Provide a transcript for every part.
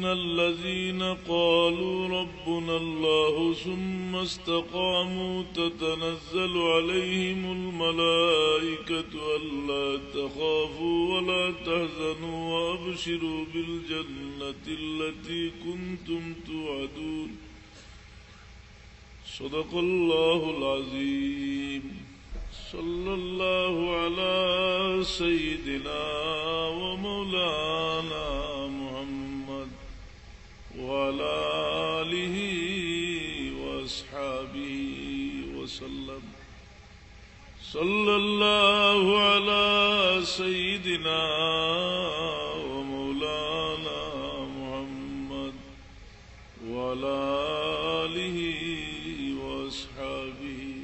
إن الذين قالوا ربنا الله ثم استقاموا تتنزل عليهم الملائكة ألا تخافوا ولا تحزنوا وأبشروا بالجنة التي كنتم توعدون. صدق الله العظيم. صلى الله على سيدنا ومولانا وعلى آله وأصحابه وسلم. صلى الله على سيدنا ومولانا محمد وعلى آله وأصحابه.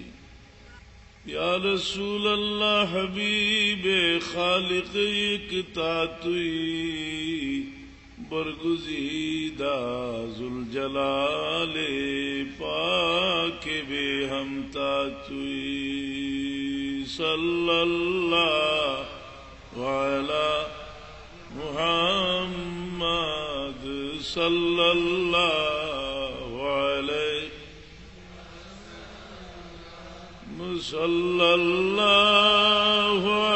یا رسول اللہ حبیب خالق کتاتوی برگزیدہ ذوالجلال پاک بے ہم تاتوی صلی اللہ وعلا محمد صلی اللہ علیہ صلى الله على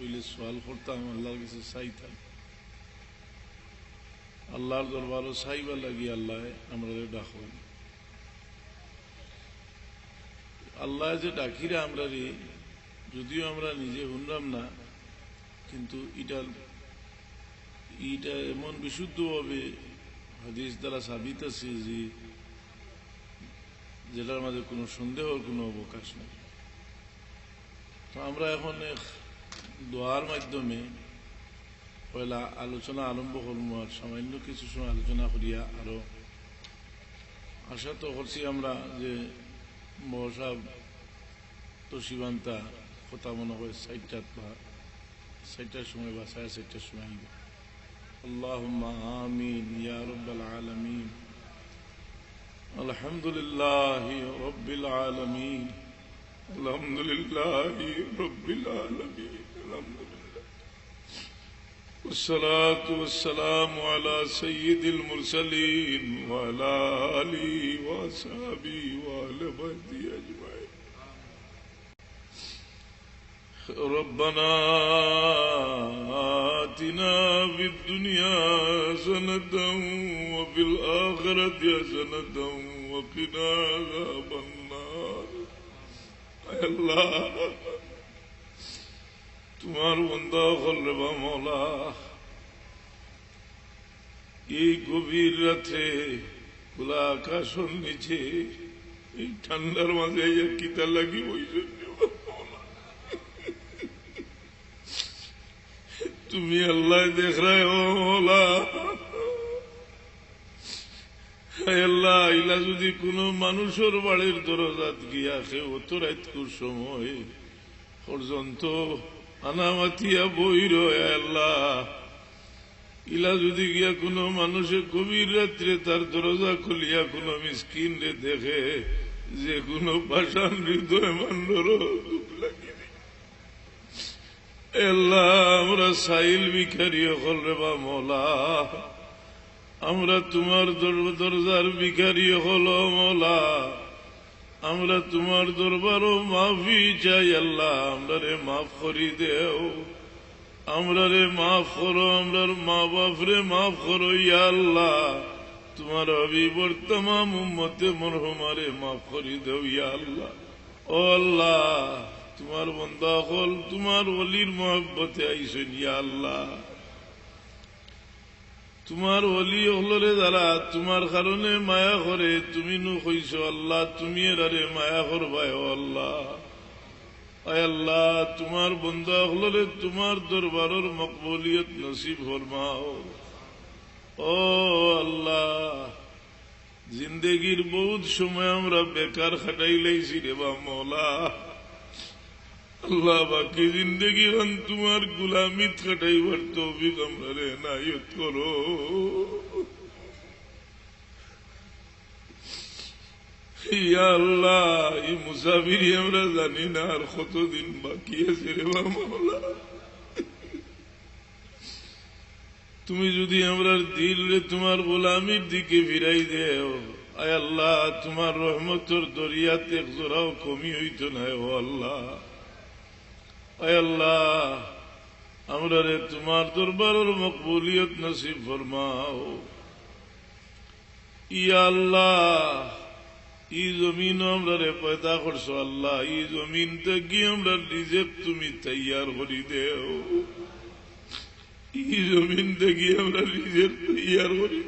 ওইলে সোয়াল করতাম আল্লাহর কাছে চাইতাম আল্লাহর দরবারও চাইবা লাগি আল্লাহ আমরা ডাকেন আল্লাহ যে ডাকিরা আমরা রে যদিও আমরা নিজে শুনলাম না, কিন্তু এটার ইটা এমন বিশুদ্ধভাবে হাদিস দ্বারা সাবিত আছে যে যেটার মাঝে কোনো সন্দেহর কোনো অবকাশ নেই। তো আমরা এখন দোয়ার মাধ্যমে পয়লা আলোচনা আরম্ভ করবো আর সামান্য কিছু সময় আলোচনা করিয়া আরো আশা তো করছি আমরা যে মহাসাব তো সীমান্তা কথা মনে হয় সাইটটাত বা সাইটটার সময় বা সাড়ে সাইটটার সময় আইব আল্লাহ আমিন ইয়া রব্বাল আলমিন الحمد لله رب العالمين الحمد لله رب العالمين الحمد لله والصلاة والسلام على سيد المرسلين وعلى آله وصحبه وآل بيته أجمعين. ربنا آتنا في الدنيا حسنة وفي الآخرة حسنة وقنا عذاب النار. الله. তোমার বন্ধা করলে মৌলা এই গভীর রাতে খোলা আকাশের নিচে, এই ঠান্ডার মাঝে কিতা লাগি তুমি আল্লাহ দেখ আল্লাহ ইলা যদি কোন মানুষের বাড়ির দরজাত গিয়া সে অত রাতকুর সময় পর্যন্ত আনামাতিয়া বই আল্লাহ ইলা যদি গিয়া কোন মানুষে গভীর রাত্রে তার দরজা খুলিয়া কোন মিসকিন রে দেখে, যে কোন পাষাণ হৃদয় মান্ডর আল্লাহ আমরা সাইল ভিখারি হল রে বা মৌলা। আমরা তোমার দরজার ভিখারি হল মৌলা। আমরা তোমার দরবারও মাফি চাই, আল্লাহ আমরা রে মাফ করি দেও। আমরা রে মাফ করো, আমরার মা বাপ রে মাফ করো, ইয়া আল্লাহ। তোমার অবিবর তমাম উম্মতে মরহমারে মাফ করি দেও, ইয়া আল্লাহ। ও আল্লাহ, তোমার বন্ধা হল, তোমার অলির মহব্বতে আইসেন, ইয়া আল্লাহ। তোমার অলি হলরে দ্বারা তোমার কারণে মায়া করে, তুমি নু কইস আল্লাহ, তুমি এরারে মায়া করবাই আল্লাহ। আল্লাহ, তোমার বন্ধা হলরে তোমার দরবারের মকবুলিয়ত নসিব ফরমাও। ও আল্লাহ, জিন্দগির বহুত সময় আমরা বেকার খাটাই লাইছি রে বা মৌলা। আল্লাহ বাকি জিন্দগি হন, তোমার গুলামিত খাটাইবার তৌফিক আমরা রে নায়ত করো। আল্লাহ, এই মুসাফিরি আমরা জানি না আর কতদিন বাকি আছে রে বা তুমি যদি আমরা দিল তোমার গোলামির দিকে ফিরাই দেও, আয় আল্লাহ, তোমার রহমতর দরিয়াতে জোড়াও কমি হইত না, ও আল্লাহ। আল্লাহ আমরা রে তোমার দরবারের মকবুলিয়ত নসিব ফরমাও। ইয়া আল্লাহ, ই জমিন আমরা রে পয়দা করছ আল্লাহ, ই জমিন থেকে আমরা নিজে তুমি তৈয়ার করি দেও। ই জমিন থেকে আমরা নিজের তৈয়ার করি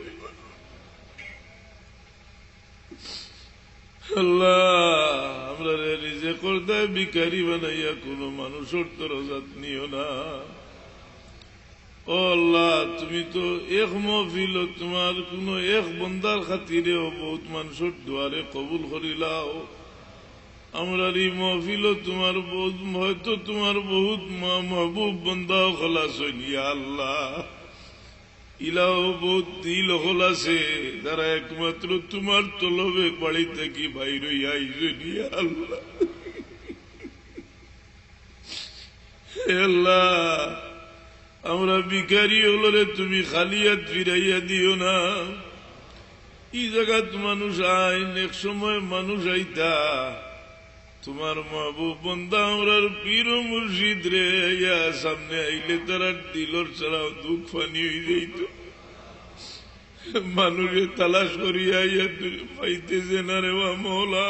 আল্লাহ আমরা রে নিজে বিকারি বানাইয়া কোন মানুষের তরজাত নিও না। আল্লাহ, তুমি তো এক মহফিল তোমার কোন এক বন্দার খাতিরেও বহুত মানুষের দুয়ারে কবুল করিলাও আমরা এই মহফিল তোমার বহুত, হয়তো তোমার বহুত মহবুব বন্দাও খলাস আল্লাহ। ইলাও বহুত দিল হলাছে যারা একমাত্র তোমার তলবে বাড়ি থেকে বাইরে আল্লাহ। আল্লাহ, আমরা বিকারি হলরে তুমি খালিয়াত ফিরাইয়া দিও না। ই জায়গাত মানুষ আইন এক সময় মানুষ আইতা। তোমার মাহবুব বন্ধা আমরার পীর মুর্শিদ রে, ইয়া সামনে আইলে তারা দিলর ছাড়াও দুঃখ ফানি হয়ে যাইত। মানুষে তালাশ করিয়া ইয়া পাইতেছে না রে মৌলা।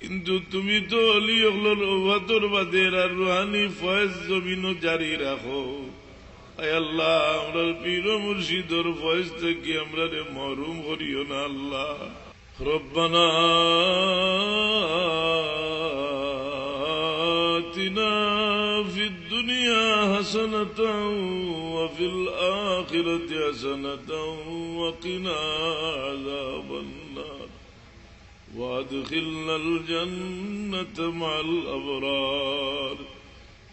কিন্তু তুমি তো অলি হল ওভাতর বাদের আর রুহানি ফয়েজ জমিনও জারি রাখো আয় আল্লাহ আমরা পীর মুর্শিদর ফয়েজ থেকে আমরা রে মরুম করিও না আল্লাহ ربنا آتنا في الدنيا حسنة وفي الآخرة حسنة وقنا عذاب النار وادخلنا الجنة مع الأبرار.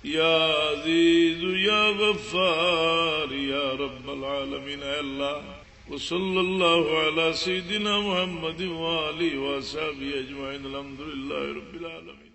يا عزيز، يا غفار، يا رب العالمين، يا الله. وصلى الله على سيدنا محمد وآله وصحبه أجمعين. الحمد لله رب العالمين.